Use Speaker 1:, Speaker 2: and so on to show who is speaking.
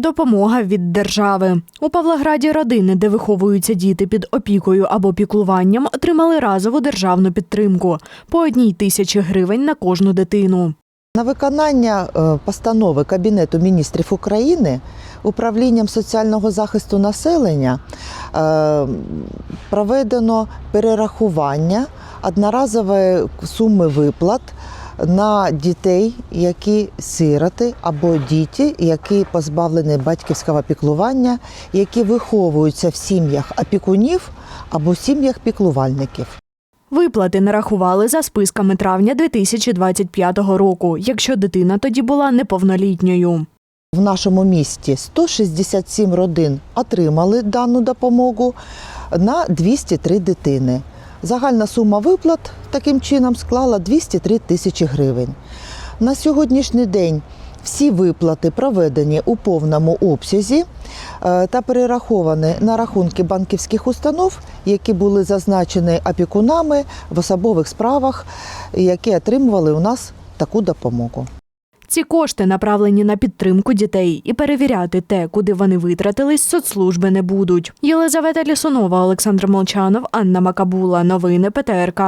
Speaker 1: Допомога від держави у Павлограді родини, де виховуються діти під опікою або піклуванням, отримали разову державну підтримку по одній тисячі гривень на кожну дитину.
Speaker 2: На виконання е, постанови Кабінету міністрів України управлінням соціального захисту населення е, проведено перерахування одноразової суми виплат на дітей, які сироти або діти, які позбавлені батьківського піклування, які виховуються в сім'ях опікунів або в сім'ях піклувальників.
Speaker 1: Виплати нарахували за списками травня 2025 року, якщо дитина тоді була неповнолітньою.
Speaker 2: В нашому місті 167 родин отримали дану допомогу на 203 дитини. Загальна сума виплат таким чином склала 203 тисячі гривень. На сьогоднішній день всі виплати проведені у повному обсязі е, та перераховані на рахунки банківських установ, які були зазначені опікунами в особових справах, які отримували у нас таку допомогу.
Speaker 1: Ці кошти направлені на підтримку дітей і перевіряти те, куди вони витратились, соцслужби не будуть. Єлизавета Лісунова, Олександр Молчанов, Анна Макабула. Новини ПТРК.